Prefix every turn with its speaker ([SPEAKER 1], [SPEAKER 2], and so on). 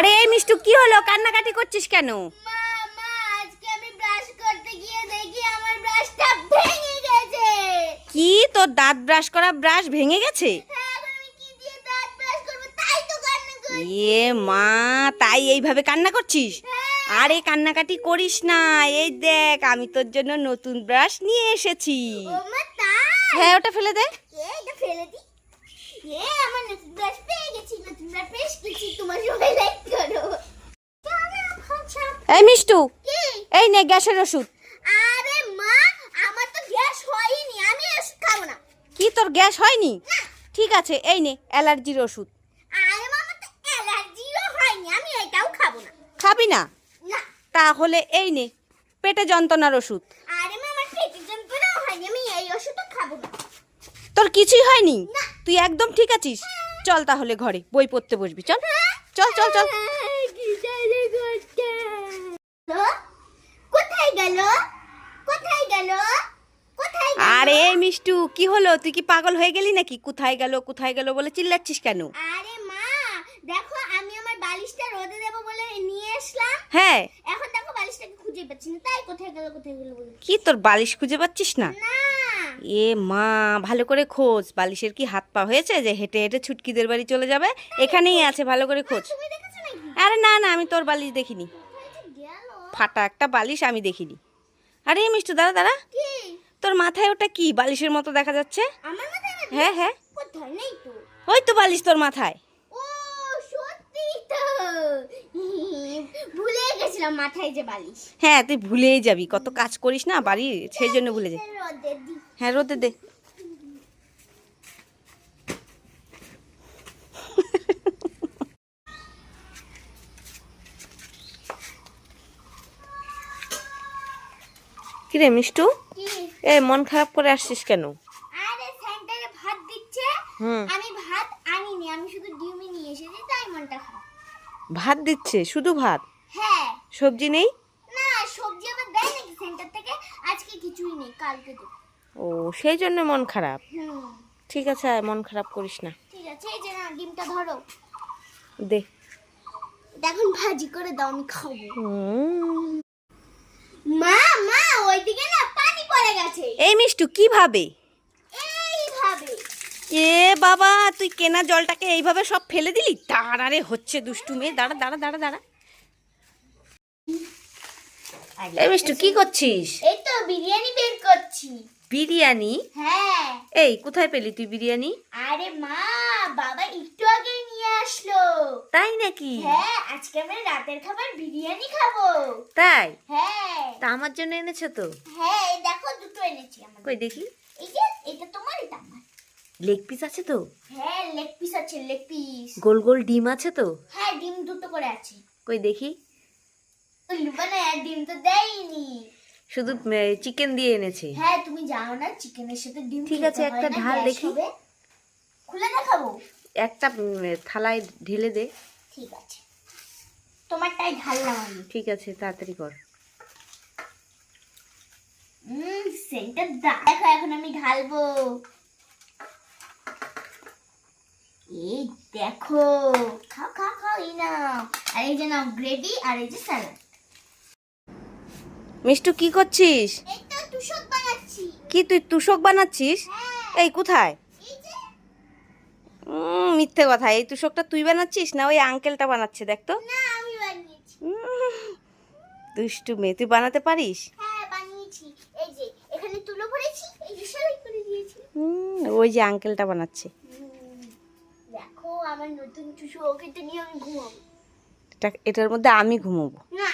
[SPEAKER 1] আরে এই মিষ্টু কি হলো? কান্নাকাটি করছিস কেন? কি? তোর দাঁত ব্রাশ করা ব্রাশ ভেঙে গেছে?
[SPEAKER 2] হ্যাঁ
[SPEAKER 1] এ মা তাই এইভাবে কান্না করছিস? আরে কান্নাকাটি করিস না এই দেখ আমি তোর জন্য নতুন ব্রাশ নিয়ে এসেছি। হ্যাঁ ওটা ফেলে দে।
[SPEAKER 2] ফেলে দি। এ আমার নতুন ব্রাশ পেয়ে গেছি নতুন ব্রাশ পেশ গেছি তোমার সবাই লাইক করো। কেন ভাবছা
[SPEAKER 1] এই মিষ্টু
[SPEAKER 2] কি?
[SPEAKER 1] এই নে গ্যাসের ওষুধ।
[SPEAKER 2] আরে মা আমার তো গ্যাস হয়নি আমি ওষুধ খাব না।
[SPEAKER 1] কি তোর গ্যাস হয়নি? ঠিক আছে এই নে অ্যালার্জির ওষুধ।
[SPEAKER 2] আরে তো অ্যালার্জিও হয়নি আমি এটাও খাব না।
[SPEAKER 1] খাবি না?
[SPEAKER 2] না।
[SPEAKER 1] তাহলে এই নে পেটে যন্ত্রণার ওষুধ
[SPEAKER 2] আরে মা আমার পেটে যন্ত্রণাও হয়নি আমি এই ওষুধও খাব না
[SPEAKER 1] তোর কিছুই হয়নি? তুই একদম ঠিক আছিস? চল তাহলে ঘরে বই পড়তে বসবি চল। চল চল চল।
[SPEAKER 2] হ্যালো? কোথায় গেল কোথায় গেল
[SPEAKER 1] আরে মিষ্টু কি হলো? তুই কি পাগল হয়ে গেলি নাকি? কোথায় গেল কোথায় গেল বলে চিল্লাচ্ছিস কেন?
[SPEAKER 2] আরে মা দেখো আমি আমার বালিশটা রোদে দেবো বলে নিয়ে আসলাম।
[SPEAKER 1] হ্যাঁ।
[SPEAKER 2] এখন দেখো বালিশটাকে খুঁজে পাচ্ছি না। তাই কোথায় গেল কোথায় গেল বলে।
[SPEAKER 1] কি তোর বালিশ খুঁজে পাচ্ছিস না?
[SPEAKER 2] না
[SPEAKER 1] এ মা ভালো করে খোঁজ। বালিশের কি হাত পা হয়েছে যে হেঁটে হেঁটে ছুটকিদের বাড়ি চলে যাবে? এখানেই আছে ভালো করে খোঁজ। আরে না না আমি তোর বালিশ দেখিনি। ফাটা একটা বালিশ আমি দেখিনি। আরে মিষ্টু দাঁড়া দাঁড়া। তোর মাথায় ওটা কি? বালিশের মতো দেখা যাচ্ছে? হ্যাঁ হ্যাঁ। ওই তো বালিশ তোর মাথায়।
[SPEAKER 2] ও সত্যি তো। ভুলে গেছিলাম মাথায় যে বালিশ।
[SPEAKER 1] হ্যাঁ তুই ভুলেই যাবি। কত কাজ করিস না বাড়ির সেই জন্য ভুলে
[SPEAKER 2] দি।
[SPEAKER 1] হ্যাঁ রোদে দে। কিরে মিষ্টু? এ মন খারাপ করে আসছিস কেন?
[SPEAKER 2] আরে সেন্টারে ভাত দিচ্ছে। আমি ভাত আনিনি আমি শুধু ডিমই নিয়ে এসেছি তাই মনটা খারাপ।
[SPEAKER 1] ভাত দিচ্ছে শুধু ভাত? সবজি নেই?
[SPEAKER 2] না সবজি আবার দেয় নাকি সেন্টার থেকে? আজকে কিছুই নেই কালকে দেবো।
[SPEAKER 1] ও সেই জন্য মন খারাপ? ঠিক আছে মন খারাপ করিস না।
[SPEAKER 2] ঠিক আছে এই যে না ডিমটা ধরো।
[SPEAKER 1] দে।
[SPEAKER 2] এখন ভাজি করে দাও আমি খাব। মা মা ওইদিকে না পানি পড়ে গেছে।
[SPEAKER 1] এই মিষ্টু কীভাবে
[SPEAKER 2] এইভাবে
[SPEAKER 1] এ বাবা তুই কেনা জলটাকে এইভাবে সব ফেলে দিলি? দাঁড়া রে হচ্ছে দুষ্টু মেয়ে দাঁড়া দাঁড়া দাঁড়া দাঁড়া। এই মিষ্টু কি করছিস?
[SPEAKER 2] এই তো বিরিয়ানি বের করছি।
[SPEAKER 1] বিরিয়ানি?
[SPEAKER 2] হ্যাঁ।
[SPEAKER 1] এই কোথায় পেলি তুই বিরিয়ানি?
[SPEAKER 2] আরে মা বাবা একটু আগে নিয়ে আসলো।
[SPEAKER 1] তাই নাকি?
[SPEAKER 2] হ্যাঁ আজকে আমরা রাতের খাবার বিরিয়ানি খাব।
[SPEAKER 1] তাই?
[SPEAKER 2] হ্যাঁ।
[SPEAKER 1] তা আমার জন্য এনেছো তো?
[SPEAKER 2] হ্যাঁ এই দেখো দুটো এনেছি আমার
[SPEAKER 1] কই দেখি
[SPEAKER 2] এই যে এটা তোমার এটা আমার।
[SPEAKER 1] লেগ পিস আছে তো?
[SPEAKER 2] হ্যাঁ লেগ পিস আছে লেগ পিস।
[SPEAKER 1] গোল গোল ডিম আছে তো?
[SPEAKER 2] হ্যাঁ ডিম দুটো করে আছে।
[SPEAKER 1] কই দেখি।
[SPEAKER 2] লুবানা ডিম তো দেয়নি।
[SPEAKER 1] শুধু চিকেন দিয়ে এনেছে।
[SPEAKER 2] হ্যাঁ তুমি জানো না চিকেনের সাথে ডিম
[SPEAKER 1] ঠিক আছে, একটা ঢাল দেখি।
[SPEAKER 2] খুলে দেখাবো?
[SPEAKER 1] একটা থালায় ঢেলে দে।
[SPEAKER 2] ঠিক আছে। তোমারটাই ঢাললাম আমি
[SPEAKER 1] ঠিক আছে তাড়াতাড়ি কর।
[SPEAKER 2] হুম সেন্টার দেখো এখন আমি ঢালবো। এই দেখো খাও খাও খাও এই নাও। আর এই যে নাও গ্রেভি আর এই যে স্যালাড
[SPEAKER 1] মিষ্টু কি করছিস? কি তুই তুষক বানাচ্ছিস?
[SPEAKER 2] হ্যাঁ।
[SPEAKER 1] এই কোথায়? মিথ্যে কথা। এই তুষকটা তুই বানাচ্ছিস না ওই আঙ্কেলটা বানাচ্ছে দেখ তো।
[SPEAKER 2] না
[SPEAKER 1] দুষ্টু মেয়ে তুই বানাতে পারিস?
[SPEAKER 2] হ্যাঁ
[SPEAKER 1] ওই যে আঙ্কেলটা বানাচ্ছে।
[SPEAKER 2] হুম, দেখো আমার নতুন টুসু ওকে নিয়ে আমি ঘুমাবো।
[SPEAKER 1] এটার মধ্যে আমি ঘুমোবো।
[SPEAKER 2] না